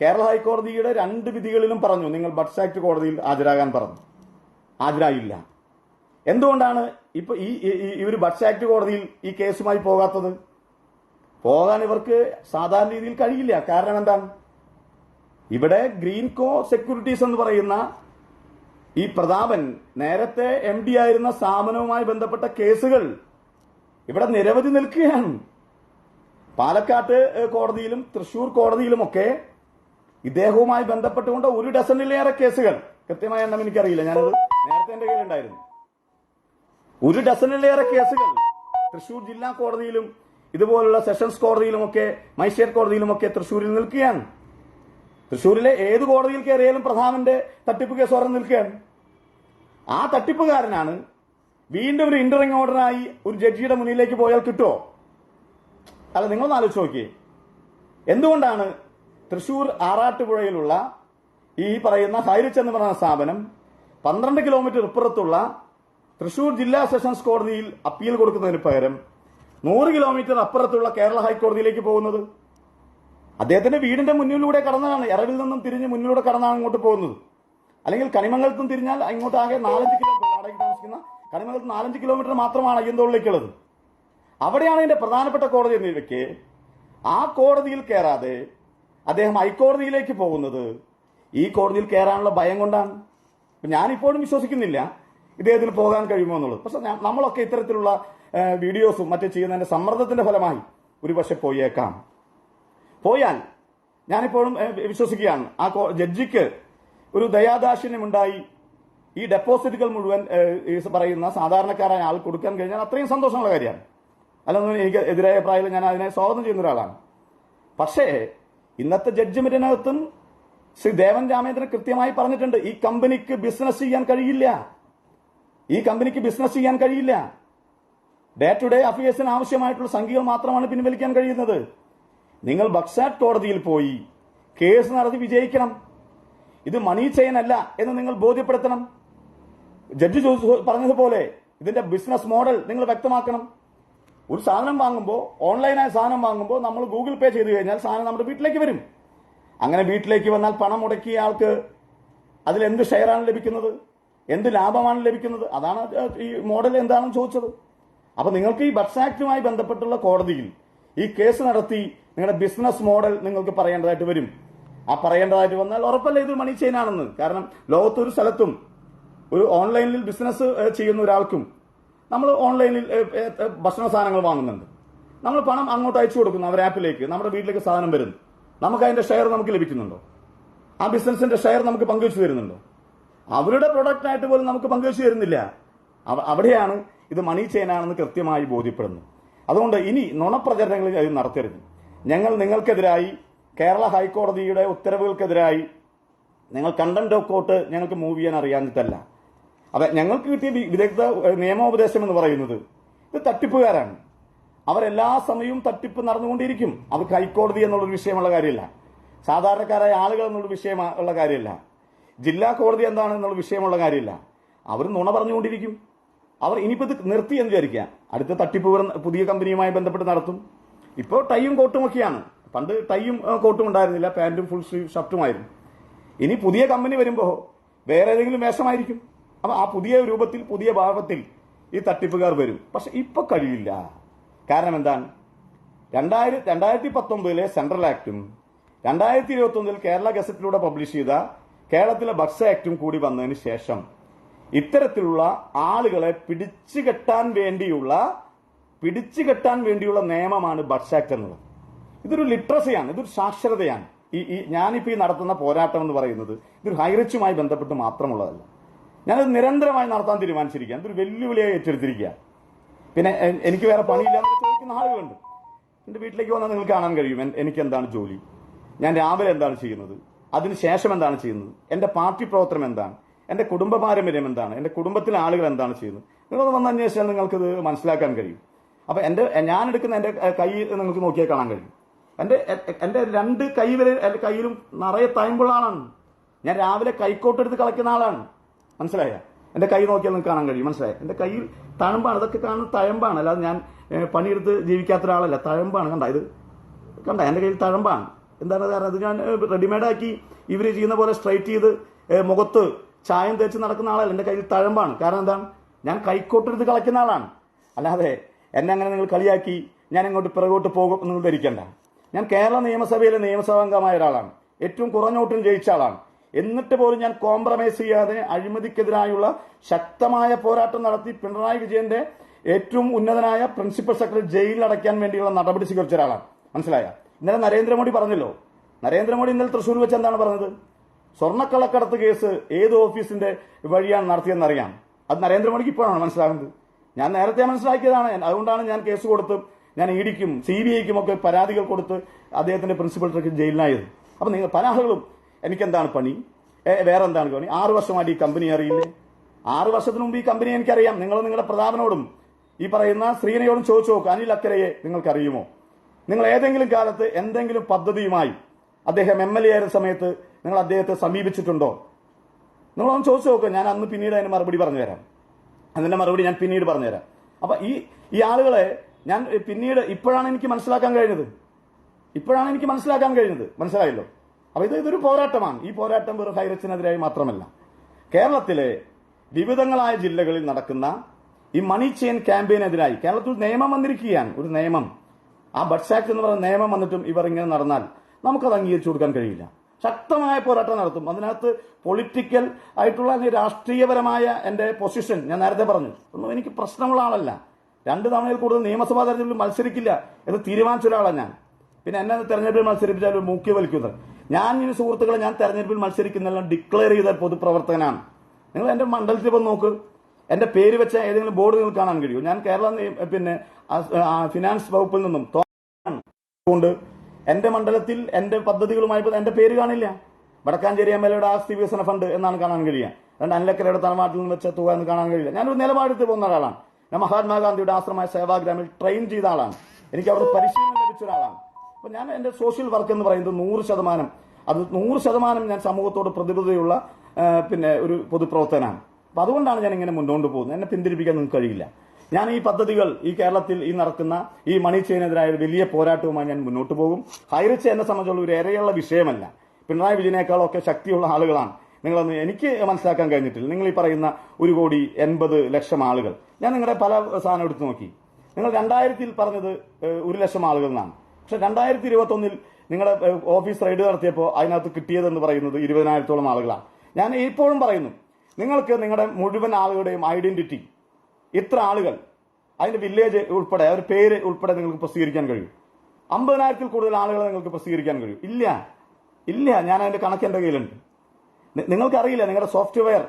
കേരള ഹൈക്കോടതിയുടെ രണ്ട് വിധികളിലും പറഞ്ഞു. നിങ്ങൾ ബഡ്സ് ആക്ട് കോടതിയിൽ ഹാജരാകാൻ പറഞ്ഞു. ഹാജരായില്ല. എന്തുകൊണ്ടാണ് ഇപ്പൊ ഈ ഇവർ ബഡ്സ് ആക്ട് കോടതിയിൽ ഈ കേസുമായി പോകാത്തത്? പോകാൻ ഇവർക്ക് സാധാരണ രീതിയിൽ കഴിയില്ല. കാരണം എന്താണ്? ഇവിടെ ഗ്രീൻ കോ സെക്യൂരിറ്റീസ് എന്ന് പറയുന്ന ഈ പ്രതാപൻ നേരത്തെ എം ഡി ആയിരുന്ന സ്ഥാപനവുമായി ബന്ധപ്പെട്ട കേസുകൾ ഇവിടെ നിരവധി നിൽക്കുകയാണ്. പാലക്കാട്ട് കോടതിയിലും തൃശൂർ കോടതിയിലുമൊക്കെ ഇദ്ദേഹവുമായി ബന്ധപ്പെട്ടുകൊണ്ട് ഒരു ഡസനിലേറെ കേസുകൾ. കൃത്യമായ എണ്ണം എനിക്കറിയില്ല. ഞാനത് നേരത്തെ എന്റെ കയ്യിലുണ്ടായിരുന്നു. ഒരു ഡസനിലേറെ കേസുകൾ. തൃശൂർ ജില്ലാ കോടതിയിലും ഇതുപോലുള്ള സെഷൻസ് കോടതിയിലുമൊക്കെ മജിസ്ട്രേറ്റ് കോടതിയിലുമൊക്കെ തൃശൂരിൽ നിൽക്കുകയാണ്. തൃശൂരിലെ ഏത് കോടതിയിൽ കയറിയാലും പ്രധാനന്റെ തട്ടിപ്പ് കേസ് ഓർമ്മ നിൽക്കുകയാണ്. ആ തട്ടിപ്പുകാരനാണ് വീണ്ടും ഒരു ഇന്ററിംഗ് ഓർഡറായി ഒരു ജഡ്ജിയുടെ മുന്നിലേക്ക് പോയാൽ കിട്ടുമോ അല്ല നിങ്ങളൊന്ന് ആലോചിച്ച് നോക്കിയേ. എന്തുകൊണ്ടാണ് തൃശൂർ ആറാട്ടുപുഴയിലുള്ള ഈ പറയുന്ന ഹൈറിച്ച് എന്ന് പറയുന്ന സ്ഥാപനം പന്ത്രണ്ട് കിലോമീറ്റർ ഇപ്പുറത്തുള്ള തൃശൂർ ജില്ലാ സെഷൻസ് കോടതിയിൽ അപ്പീൽ കൊടുക്കുന്നതിന് പകരം നൂറ് കിലോമീറ്റർ അപ്പുറത്തുള്ള കേരള ഹൈക്കോടതിയിലേക്ക് പോകുന്നത്. അദ്ദേഹത്തിന്റെ വീടിന്റെ മുന്നിലൂടെ കടന്നതാണ് എറവിൽ നിന്നും തിരിഞ്ഞ് മുന്നിലൂടെ കടന്നാണ് അങ്ങോട്ട് പോകുന്നത്. അല്ലെങ്കിൽ കണിമംഗലത്തും തിരിഞ്ഞാൽ അങ്ങോട്ട് ആകെ നാലഞ്ച് കിലോമീറ്റർ വാടകയ്ക്ക് താമസിക്കുന്ന കണിമംഗലത്ത് നാലഞ്ച് കിലോമീറ്റർ മാത്രമാണ് അയ്യന്തോളിലേക്കുള്ളത്. അവിടെയാണ് ഇതിന്റെ പ്രധാനപ്പെട്ട കോടതി എന്നിവയ്ക്ക് ആ കോടതിയിൽ കയറാതെ അദ്ദേഹം ഹൈക്കോടതിയിലേക്ക് പോകുന്നത്. ഈ കോടതിയിൽ കയറാനുള്ള ഭയം കൊണ്ടാണ്. ഞാനിപ്പോഴും വിശ്വസിക്കുന്നില്ല ഇദ്ദേഹത്തിന് പോകാൻ കഴിയുമോ എന്നുള്ളത്. പക്ഷെ നമ്മളൊക്കെ ഇത്തരത്തിലുള്ള വീഡിയോസും മറ്റും ചെയ്യുന്നതിന്റെ സമ്മർദ്ദത്തിന്റെ ഫലമായി ഒരുപക്ഷെ പോയേക്കാം. പോയാൽ ഞാനിപ്പോഴും വിശ്വസിക്കുകയാണ്. ആ ജഡ്ജിക്ക് ഒരു ദയാദാക്ഷിണ്യമുണ്ടായി. ഈ ഡെപ്പോസിറ്റുകൾ മുഴുവൻ പറയുന്ന സാധാരണക്കാരായ ആൾ കൊടുക്കാൻ കഴിഞ്ഞാൽ അത്രയും സന്തോഷമുള്ള കാര്യമാണ്. അല്ലൊന്നും എനിക്ക് എതിരായ അഭിപ്രായത്തിൽ ഞാൻ അതിനെ സ്വാഗതം ചെയ്യുന്ന ഒരാളാണ്. പക്ഷേ ഇന്നത്തെ ജഡ്ജ്മെന്റിനകത്തും ശ്രീ ദേവൻ രാമേന്ദ്രൻ കൃത്യമായി പറഞ്ഞിട്ടുണ്ട് ഈ കമ്പനിക്ക് ബിസിനസ് ചെയ്യാൻ കഴിയില്ല. ഈ കമ്പനിക്ക് ബിസിനസ് ചെയ്യാൻ കഴിയില്ല. ഡേ ടു ഡേ അഫയേഴ്സിന് ആവശ്യമായിട്ടുള്ള സംഖ്യകൾ മാത്രമാണ് പിൻവലിക്കാൻ കഴിയുന്നത്. നിങ്ങൾ ബക്സാറ്റ് കോടതിയിൽ പോയി കേസ് നടത്തി വിജയിക്കണം. ഇത് മണി ചെയിൻ അല്ല എന്ന് നിങ്ങൾ ബോധ്യപ്പെടുത്തണം. ജഡ്ജി പറഞ്ഞതുപോലെ ഇതിന്റെ ബിസിനസ് മോഡൽ നിങ്ങൾ വ്യക്തമാക്കണം. ഒരു സാധനം വാങ്ങുമ്പോൾ ഓൺലൈനായി സാധനം വാങ്ങുമ്പോൾ നമ്മൾ ഗൂഗിൾ പേ ചെയ്ത് കഴിഞ്ഞാൽ സാധനം നമ്മുടെ വീട്ടിലേക്ക് വരും. അങ്ങനെ വീട്ടിലേക്ക് വന്നാൽ പണം മുടക്കിയ ആൾക്ക് അതിൽ എന്ത് ഷെയറാണ് ലഭിക്കുന്നത്? എന്ത് ലാഭമാണ് ലഭിക്കുന്നത്? അതാണ് ഈ മോഡൽ എന്താണെന്ന് ചോദിച്ചത്. അപ്പൊ നിങ്ങൾക്ക് ഈ ബഡ്സ് ആക്ടുമായി ബന്ധപ്പെട്ടുള്ള കോടതിയിൽ ഈ കേസ് നടത്തി നിങ്ങളുടെ ബിസിനസ് മോഡൽ നിങ്ങൾക്ക് പറയേണ്ടതായിട്ട് വരും. ആ പറയേണ്ടതായിട്ട് വന്നാൽ ഉറപ്പല്ല ഇത് മണി ചെയിൻ ആണെന്ന്? കാരണം ലോകത്തൊരു സ്ഥലത്തും ഒരു ഓൺലൈനിൽ ബിസിനസ് ചെയ്യുന്ന ഒരാൾക്കും നമ്മൾ ഓൺലൈനിൽ ഭക്ഷണ സാധനങ്ങൾ വാങ്ങുന്നുണ്ട്. നമ്മൾ പണം അങ്ങോട്ട് അയച്ചു കൊടുക്കുന്നു അവർ ആപ്പിലേക്ക്. നമ്മുടെ വീട്ടിലേക്ക് സാധനം വരുന്നു. നമുക്ക് അതിന്റെ ഷെയർ നമുക്ക് ലഭിക്കുന്നുണ്ടോ? ആ ബിസിനസിന്റെ ഷെയർ നമുക്ക് പങ്കുവെച്ചു തരുന്നുണ്ടോ? അവരുടെ പ്രൊഡക്റ്റ് ആയിട്ട് പോലും നമുക്ക് പങ്കുവെച്ചു തരുന്നില്ല. അവിടെയാണ് ഇത് മണി ചെയിനാണെന്ന് കൃത്യമായി ബോധ്യപ്പെടുന്നു. അതുകൊണ്ട് ഇനി നുണപ്രചരണങ്ങളിൽ അത് നടത്തരുത്. ഞങ്ങൾ നിങ്ങൾക്കെതിരായി കേരള ഹൈക്കോടതിയുടെ ഉത്തരവുകൾക്കെതിരായി നിങ്ങൾ കണ്ടന്റ് ഓഫ് ഞങ്ങൾക്ക് മൂവ് ചെയ്യാൻ അറിയാഞ്ഞിട്ടല്ല. അതെ ഞങ്ങൾക്ക് കിട്ടിയ വിദഗ്ധ നിയമോപദേശം എന്ന് പറയുന്നത് ഇത് തട്ടിപ്പുകാരാണ്. അവരെല്ലാ സമയവും തട്ടിപ്പ് നടന്നുകൊണ്ടിരിക്കും. അവർക്ക് ഹൈക്കോടതി എന്നുള്ളൊരു വിഷയമുള്ള കാര്യമില്ല. സാധാരണക്കാരായ ആളുകൾ എന്നുള്ള വിഷയമുള്ള കാര്യമില്ല. ജില്ലാ കോടതി എന്താണ് എന്നുള്ള വിഷയമുള്ള കാര്യമില്ല. അവർ നുണ പറഞ്ഞുകൊണ്ടിരിക്കും. അവർ ഇനിയിപ്പോൾ ഇത് നിർത്തി എന്ന് വിചാരിക്കുക. അടുത്ത തട്ടിപ്പ് പുതിയ കമ്പനിയുമായി ബന്ധപ്പെട്ട് നടത്തും. ഇപ്പോൾ ടൈയും കോട്ടും ഒക്കെയാണ്. പണ്ട് ടൈയും കോട്ടും ഉണ്ടായിരുന്നില്ല. പാന്റും ഫുൾ ഷർട്ടുമായിരുന്നു. ഇനി പുതിയ കമ്പനി വരുമ്പോൾ വേറെ ഏതെങ്കിലും വേഷമായിരിക്കും. അപ്പൊ ആ പുതിയ രൂപത്തിൽ പുതിയ ഭാവത്തിൽ ഈ തട്ടിപ്പുകാർ വരും. പക്ഷെ ഇപ്പൊ കഴിയില്ല. കാരണം എന്താണ്? രണ്ടായിരം രണ്ടായിരത്തി പത്തൊമ്പതിലെ സെൻട്രൽ ആക്ടും രണ്ടായിരത്തി ഇരുപത്തി ഒന്നിൽ കേരള ഗസറ്റിലൂടെ പബ്ലിഷ് ചെയ്ത കേരളത്തിലെ ബക്സ ആക്ടും കൂടി വന്നതിന് ശേഷം ഇത്തരത്തിലുള്ള ആളുകളെ പിടിച്ചു കെട്ടാൻ വേണ്ടിയുള്ള പിടിച്ചു കെട്ടാൻ വേണ്ടിയുള്ള നിയമമാണ് ബക്സ് ആക്ട് എന്നുള്ളത്. ഇതൊരു ലിറ്ററസിയാണ് ഇതൊരു സാക്ഷരതയാണ്. ഈ ഈ ഞാനിപ്പോൾ ഈ നടത്തുന്ന പോരാട്ടം എന്ന് പറയുന്നത് ഇതൊരു ഹൈറിച്ചുമായി ബന്ധപ്പെട്ട് മാത്രമുള്ളതല്ല. ഞാനത് നിരന്തരമായി നടത്താൻ തീരുമാനിച്ചിരിക്കുക അതൊരു വെല്ലുവിളിയായി ഏറ്റെടുത്തിരിക്കുക പിന്നെ എനിക്ക് വേറെ പണിയില്ലാന്ന് ചോദിക്കുന്ന ആളുകളുണ്ട്. എന്റെ വീട്ടിലേക്ക് വന്നാൽ നിങ്ങൾക്ക് കാണാൻ കഴിയും. എനിക്ക് എന്താണ് ജോലി? ഞാൻ രാവിലെ എന്താണ് ചെയ്യുന്നത്? അതിനുശേഷം എന്താണ് ചെയ്യുന്നത്? എന്റെ പാർട്ടി പ്രവർത്തനം എന്താണ്? എന്റെ കുടുംബ പാരമ്പര്യം എന്താണ്? എന്റെ കുടുംബത്തിലെ ആളുകൾ എന്താണ് ചെയ്യുന്നത്? നിങ്ങളൊന്ന് വന്ന് അന്വേഷിച്ചാൽ നിങ്ങൾക്കത് മനസ്സിലാക്കാൻ കഴിയും. അപ്പോൾ എന്റെ ഞാൻ എടുക്കുന്ന എന്റെ കൈ നിങ്ങൾക്ക് നോക്കിയാൽ കാണാൻ കഴിയും. എന്റെ എന്റെ രണ്ട് കൈ വരെ എന്റെ കയ്യിലും നിറയെ തയമ്പുള്ള ആളാണ്. ഞാൻ രാവിലെ കൈക്കോട്ടെടുത്ത് കളിക്കുന്ന ആളാണ്. മനസ്സിലായ? എന്റെ കൈ നോക്കിയാൽ നിങ്ങൾക്ക് കാണാൻ കഴിയും. മനസ്സിലായ? എന്റെ കയ്യിൽ തഴമ്പാണ്. ഇതൊക്കെ കാണുന്ന തഴമ്പാണ്. അല്ലാതെ ഞാൻ പണിയെടുത്ത് ജീവിക്കാത്ത ഒരാളല്ല. തഴമ്പാണ്. കണ്ട? ഇത് കണ്ട? എന്റെ കയ്യിൽ തഴമ്പാണ്. എന്താണ് കാരണം? അത് ഞാൻ റെഡിമെയ്ഡാക്കി ഇവർ ചെയ്യുന്ന പോലെ സ്ട്രൈറ്റ് ചെയ്ത് മുഖത്ത് ചായം തേച്ച് നടക്കുന്ന ആളല്ല. എന്റെ കയ്യിൽ തഴമ്പാണ്. കാരണം എന്താണ്? ഞാൻ കൈക്കോട്ടെടുത്ത് കളയ്ക്കുന്ന ആളാണ്. അല്ലാതെ എന്നെ അങ്ങനെ നിങ്ങൾ കളിയാക്കി ഞാൻ ഇങ്ങോട്ട് പിറകോട്ട് പോകും നിങ്ങൾ ധരിക്കണ്ട. ഞാൻ കേരള നിയമസഭയിലെ നിയമസഭാംഗമായ ഒരാളാണ്. ഏറ്റവും കുറഞ്ഞ വോട്ടിൽ ജയിച്ച ആളാണ്. എന്നിട്ട് പോലും ഞാൻ കോംപ്രമൈസ് ചെയ്യാതെ അഴിമതിക്കെതിരായുള്ള ശക്തമായ പോരാട്ടം നടത്തി പിണറായി വിജയന്റെ ഏറ്റവും ഉന്നതനായ പ്രിൻസിപ്പൽ സെക്രട്ടറി ജയിലിൽ അടയ്ക്കാൻ വേണ്ടിയുള്ള നടപടി സ്വീകരിച്ച ഒരാളാണ്. മനസ്സിലായ? ഇന്നലെ നരേന്ദ്രമോദി പറഞ്ഞല്ലോ. നരേന്ദ്രമോദി ഇന്നലെ തൃശ്ശൂർ വെച്ച് എന്താണ് പറഞ്ഞത്? സ്വർണക്കള്ളക്കടത്ത് കേസ് ഏത് ഓഫീസിന്റെ വഴിയാണ് നടത്തിയെന്നറിയാം. അത് നരേന്ദ്രമോദിക്ക് ഇപ്പോഴാണ് മനസ്സിലാകുന്നത്. ഞാൻ നേരത്തെ മനസ്സിലാക്കിയതാണ്. അതുകൊണ്ടാണ് ഞാൻ കേസ് കൊടുത്ത് ഞാൻ ഇ ഡിക്കും സി ബി ഐക്കും ഒക്കെ പരാതികൾ കൊടുത്ത് അദ്ദേഹത്തിന്റെ പ്രിൻസിപ്പൽ സെക്രട്ടറി ജയിലിലായത് അപ്പൊ നിങ്ങൾ പല ആളുകളും എനിക്കെന്താണ് പണി? വേറെ എന്താണ് പണി? ആറ് വർഷമായിട്ട് ഈ കമ്പനി അറിയില്ലേ? ആറ് വർഷത്തിന് മുമ്പ് ഈ കമ്പനി എനിക്കറിയാം. നിങ്ങൾ നിങ്ങളുടെ പ്രതാപനോടും ഈ പറയുന്ന ശ്രീനയോടും ചോദിച്ചു നോക്കുക അനിൽ അക്കരയെ നിങ്ങൾക്കറിയുമോ? നിങ്ങൾ ഏതെങ്കിലും കാലത്ത് എന്തെങ്കിലും പദ്ധതിയുമായി അദ്ദേഹം എം എൽ എ ആയിരുന്ന സമയത്ത് നിങ്ങൾ അദ്ദേഹത്തെ സമീപിച്ചിട്ടുണ്ടോ? നിങ്ങളൊന്ന് ചോദിച്ചു നോക്കുക ഞാൻ അന്ന് പിന്നീട് അതിന് മറുപടി പറഞ്ഞുതരാം. അതിന്റെ മറുപടി ഞാൻ പിന്നീട് പറഞ്ഞുതരാം. അപ്പൊ ഈ ഈ ആളുകളെ ഞാൻ പിന്നീട് ഇപ്പോഴാണ് എനിക്ക് മനസ്സിലാക്കാൻ കഴിഞ്ഞത്. ഇപ്പോഴാണ് എനിക്ക് മനസ്സിലാക്കാൻ കഴിഞ്ഞത്. മനസ്സിലായല്ലോ? അപ്പൊ ഇത് ഇതൊരു പോരാട്ടമാണ്. ഈ പോരാട്ടം വെറും ഹൈറച്ചിനെതിരായി മാത്രമല്ല. കേരളത്തിലെ വിവിധങ്ങളായ ജില്ലകളിൽ നടക്കുന്ന ഈ മണി ചെയിൻ ക്യാമ്പയിനെതിരായി കേരളത്തിൽ നിയമം വന്നിരിക്കുകയാണ്. ഒരു നിയമം. ആ ബഡ്സ് ആക്ട് എന്ന് പറയുന്ന നിയമം വന്നിട്ടും ഇവർ ഇങ്ങനെ നടന്നാൽ നമുക്കത് അംഗീകരിച്ചു കൊടുക്കാൻ കഴിയില്ല. ശക്തമായ പോരാട്ടം നടത്തും. അതിനകത്ത് പൊളിറ്റിക്കൽ ആയിട്ടുള്ള രാഷ്ട്രീയപരമായ എന്റെ പൊസിഷൻ ഞാൻ നേരത്തെ പറഞ്ഞു. ഒന്നും എനിക്ക് പ്രശ്നമുള്ള ആളല്ല. രണ്ട് തവണയിൽ കൂടുതൽ നിയമസഭാ തെരഞ്ഞെടുപ്പിൽ മത്സരിക്കില്ല എന്ന് തീരുമാനിച്ച ഒരാളാണ് ഞാൻ. പിന്നെ എന്നെ തെരഞ്ഞെടുപ്പിൽ മത്സരിപ്പിച്ചാൽ മൂക്കി വലിക്കുന്നത്. ഞാൻ ഇനി സുഹൃത്തുക്കളെ ഞാൻ തെരഞ്ഞെടുപ്പിൽ മത്സരിക്കുന്നെല്ലാം ഡിക്ലെയർ ചെയ്ത പൊതുപ്രവർത്തകനാണ്. നിങ്ങൾ എന്റെ മണ്ഡലത്തിൽ വന്ന് നോക്ക്. എന്റെ പേര് വെച്ച ഏതെങ്കിലും ബോർഡ് നിങ്ങൾക്ക് കാണാൻ കഴിയും ഞാൻ കേരള പിന്നെ ഫിനാൻസ് വകുപ്പിൽ നിന്നും കൊണ്ട് എന്റെ മണ്ഡലത്തിൽ എന്റെ പദ്ധതികളുമായി എന്റെ പേര് കാണില്ല. വടക്കാഞ്ചേരി എം എൽ എയുടെ ആസ്തി വികസന ഫണ്ട് എന്നാണ് കാണാൻ കഴിയുക. രണ്ട് അനിലക്കരയുടെ തലമാട്ടിൽ നിന്ന് വെച്ച തുക എന്ന് കാണാൻ കഴിയില്ല. ഞാനൊരു നിലപാടെടുത്ത് പോകുന്ന ഒരാളാണ്. ഞാൻ മഹാത്മാഗാന്ധിയുടെ ആശ്രമമായ സേവാഗ്രാമിൽ ട്രെയിൻ ചെയ്ത ആളാണ്. എനിക്ക് അവിടെ പരിശീലനം ലഭിച്ച ഒരാളാണ്. അപ്പൊ ഞാൻ എന്റെ സോഷ്യൽ വർക്ക് എന്ന് പറയുന്നത് നൂറ് ശതമാനം. അത് നൂറ് ശതമാനം ഞാൻ സമൂഹത്തോട് പ്രതിബദ്ധതയുള്ള പിന്നെ ഒരു പൊതുപ്രവർത്തനാണ്. അപ്പൊ അതുകൊണ്ടാണ് ഞാൻ ഇങ്ങനെ മുന്നോട്ട് പോകുന്നത്. എന്നെ പിന്തിരിപ്പിക്കാൻ നിങ്ങൾക്ക് കഴിയില്ല. ഞാൻ ഈ പദ്ധതികൾ ഈ കേരളത്തിൽ ഈ നടക്കുന്ന ഈ മണി ചെയിനെതിരായ വലിയ പോരാട്ടവുമായി ഞാൻ മുന്നോട്ട് പോകും. ഹൈറിച്ച് എന്നെ സംബന്ധിച്ചുള്ള ഒരു ഏറെയുള്ള വിഷയമല്ല. പിണറായി വിജയനേക്കാളൊക്കെ ശക്തിയുള്ള ആളുകളാണ്. നിങ്ങളൊന്ന് എനിക്ക് മനസ്സിലാക്കാൻ കഴിഞ്ഞിട്ടില്ല. നിങ്ങൾ ഈ പറയുന്ന ഒരു കോടി എൺപത് ലക്ഷം ആളുകൾ. ഞാൻ നിങ്ങളുടെ പല സാധനം എടുത്തു നോക്കി. നിങ്ങൾ രണ്ടായിരത്തിൽ പറഞ്ഞത് ഒരു ലക്ഷം ആളുകൾ എന്നാണ് പക്ഷെ രണ്ടായിരത്തി ഇരുപത്തി ഒന്നിൽ നിങ്ങളുടെ ഓഫീസ് റൈഡ് നടത്തിയപ്പോൾ അതിനകത്ത് കിട്ടിയതെന്ന് പറയുന്നത് ഇരുപതിനായിരത്തോളം ആളുകളാണ് ഞാൻ ഇപ്പോഴും പറയുന്നു നിങ്ങൾക്ക് നിങ്ങളുടെ മുഴുവൻ ആളുകളുടെയും ഐഡന്റിറ്റി ഇത്ര ആളുകൾ അതിന്റെ വില്ലേജ് ഉൾപ്പെടെ അവരുടെ പേര് ഉൾപ്പെടെ നിങ്ങൾക്ക് പ്രസിദ്ധീകരിക്കാൻ കഴിയും. അമ്പതിനായിരത്തിൽ കൂടുതൽ ആളുകളെ നിങ്ങൾക്ക് പ്രസിദ്ധീകരിക്കാൻ കഴിയും. ഇല്ല ഇല്ല ഞാൻ അതിന്റെ കണക്ക് എന്റെ കയ്യിലുണ്ട്. നിങ്ങൾക്കറിയില്ല നിങ്ങളുടെ സോഫ്റ്റ്വെയർ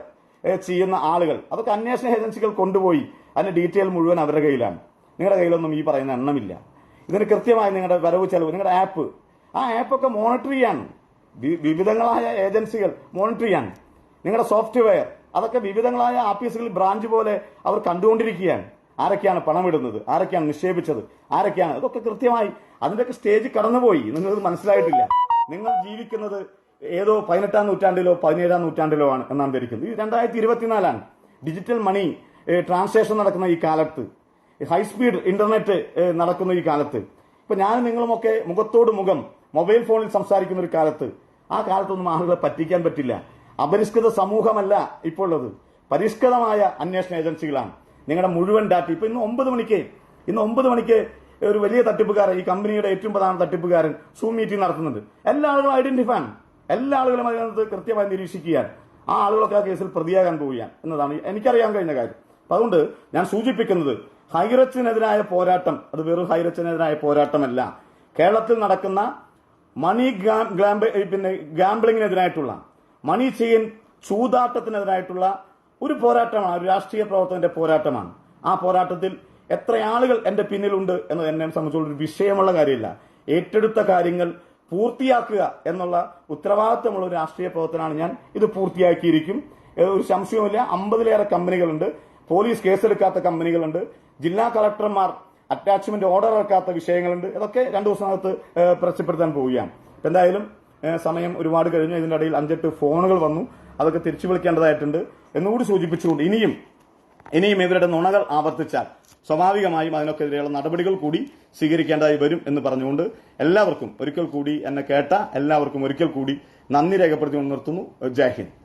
ചെയ്യുന്ന ആളുകൾ അതൊക്കെ അന്വേഷണ ഏജൻസികൾ കൊണ്ടുപോയി അതിന്റെ ഡീറ്റെയിൽ മുഴുവൻ അവരുടെ കയ്യിലാണ്. നിങ്ങളുടെ കയ്യിലൊന്നും ഈ പറയുന്ന എണ്ണമില്ല. ഇതിന് കൃത്യമായി നിങ്ങളുടെ വരവ് ചെലവ് നിങ്ങളുടെ ആപ്പ്. ആ ആപ്പൊക്കെ മോണിറ്റർ ചെയ്യാണ് വിവിധങ്ങളായ ഏജൻസികൾ മോണിറ്റർ ചെയ്യാണ് നിങ്ങളുടെ സോഫ്റ്റ്വെയർ അതൊക്കെ വിവിധങ്ങളായ ആഫീസുകളിൽ ബ്രാഞ്ച് പോലെ അവർ കണ്ടുകൊണ്ടിരിക്കുകയാണ്. ആരൊക്കെയാണ് പണമിടുന്നത്? ആരൊക്കെയാണ് നിക്ഷേപിച്ചത്? ആരൊക്കെയാണ്? അതൊക്കെ കൃത്യമായി അതിന്റെയൊക്കെ സ്റ്റേജ് കടന്നുപോയി. നിങ്ങൾക്ക് മനസ്സിലായിട്ടില്ല. നിങ്ങൾ ജീവിക്കുന്നത് ഏതോ പതിനെട്ടാം നൂറ്റാണ്ടിലോ പതിനേഴാം നൂറ്റാണ്ടിലോ ആണ് എന്നാണ് ധരിക്കുന്നത്. ഇത് രണ്ടായിരത്തി ഇരുപത്തിനാലാണ്. ഡിജിറ്റൽ മണി ട്രാൻസാക്ഷൻ നടക്കുന്ന ഈ കാലത്ത്. ഹൈസ്പീഡ് ഇന്റർനെറ്റ് നടക്കുന്ന ഈ കാലത്ത്. ഇപ്പൊ ഞാൻ നിങ്ങളുമൊക്കെ മുഖത്തോട് മുഖം മൊബൈൽ ഫോണിൽ സംസാരിക്കുന്ന ഒരു കാലത്ത്. ആ കാലത്തൊന്നും ആളുകളെ പറ്റിക്കാൻ പറ്റില്ല. അപരിഷ്കൃത സമൂഹമല്ല ഇപ്പോൾ ഉള്ളത് പരിഷ്കൃതമായ അന്വേഷണ ഏജൻസികളാണ്. നിങ്ങളുടെ മുഴുവൻ ഡാറ്റ ഇപ്പൊ ഇന്ന് ഒമ്പത് മണിക്ക് ഇന്ന് ഒമ്പത് മണിക്ക് ഒരു വലിയ തട്ടിപ്പുകാരൻ ഈ കമ്പനിയുടെ ഏറ്റവും പ്രധാന തട്ടിപ്പുകാരൻ സൂം മീറ്റിംഗ് നടത്തുന്നുണ്ട്. എല്ലാ ആളുകളും ഐഡന്റിഫൈ ആണ്. എല്ലാ ആളുകളും അതിനകത്ത് കൃത്യമായി നിരീക്ഷിക്കുകയാണ്. ആ ആളുകളൊക്കെ ആ കേസിൽ പ്രതിയാകാൻ പോവുകയാണ് എന്നതാണ് എനിക്കറിയാൻ കഴിഞ്ഞ കാര്യം. അതുകൊണ്ട് ഞാൻ സൂചിപ്പിക്കുന്നത് ഹൈറച്ചിനെതിരായ പോരാട്ടം അത് വെറും ഹൈറച്ചിനെതിരായ പോരാട്ടമല്ല. കേരളത്തിൽ നടക്കുന്ന മണി പിന്നെ ഗാംബ്ലിങ്ങിനെതിരായിട്ടുള്ള മണി ചെയിൻ ചൂതാട്ടത്തിനെതിരായിട്ടുള്ള ഒരു പോരാട്ടമാണ് ഒരു രാഷ്ട്രീയ പ്രവർത്തകന്റെ പോരാട്ടമാണ്. ആ പോരാട്ടത്തിൽ എത്ര ആളുകൾ എന്റെ പിന്നിലുണ്ട് എന്ന് എന്നെ സംബന്ധിച്ചുള്ള ഒരു വിഷയമുള്ള കാര്യമില്ല. ഏറ്റെടുത്ത കാര്യങ്ങൾ പൂർത്തിയാക്കുക എന്നുള്ള ഉത്തരവാദിത്തമുള്ള ഒരു രാഷ്ട്രീയ പ്രവർത്തനമാണ് ഞാൻ ഇത് പൂർത്തിയാക്കിയിരിക്കും. ഒരു സംശയവുമില്ല. അമ്പതിലേറെ കമ്പനികളുണ്ട്. പോലീസ് കേസെടുക്കാത്ത കമ്പനികളുണ്ട്. ജില്ലാ കളക്ടർമാർ അറ്റാച്ച്മെന്റ് ഓർഡർ ഇറക്കാത്ത വിഷയങ്ങളുണ്ട്. ഇതൊക്കെ രണ്ടു ദിവസത്തിനകത്ത് പരസ്യപ്പെടുത്താൻ പോവുകയാണ്. എന്തായാലും സമയം ഒരുപാട് കഴിഞ്ഞു ഇതിന്റെ ഇടയിൽ അഞ്ചെട്ട് ഫോണുകൾ വന്നു. അതൊക്കെ തിരിച്ചു വിളിക്കേണ്ടതായിട്ടുണ്ട്. എന്നുകൂടി സൂചിപ്പിച്ചുകൊണ്ട് ഇനിയും ഇനിയും ഇവരുടെ നുണകൾ ആവർത്തിച്ചാൽ സ്വാഭാവികമായും അതിനൊക്കെതിരെയുള്ള നടപടികൾ കൂടി സ്വീകരിക്കേണ്ടതായി വരും എന്ന് പറഞ്ഞുകൊണ്ട് എല്ലാവർക്കും ഒരിക്കൽ കൂടി എന്നെ കേട്ട എല്ലാവർക്കും ഒരിക്കൽ കൂടി നന്ദി രേഖപ്പെടുത്തി നിർത്തുന്നു. ജയ് ഹിന്ദ്.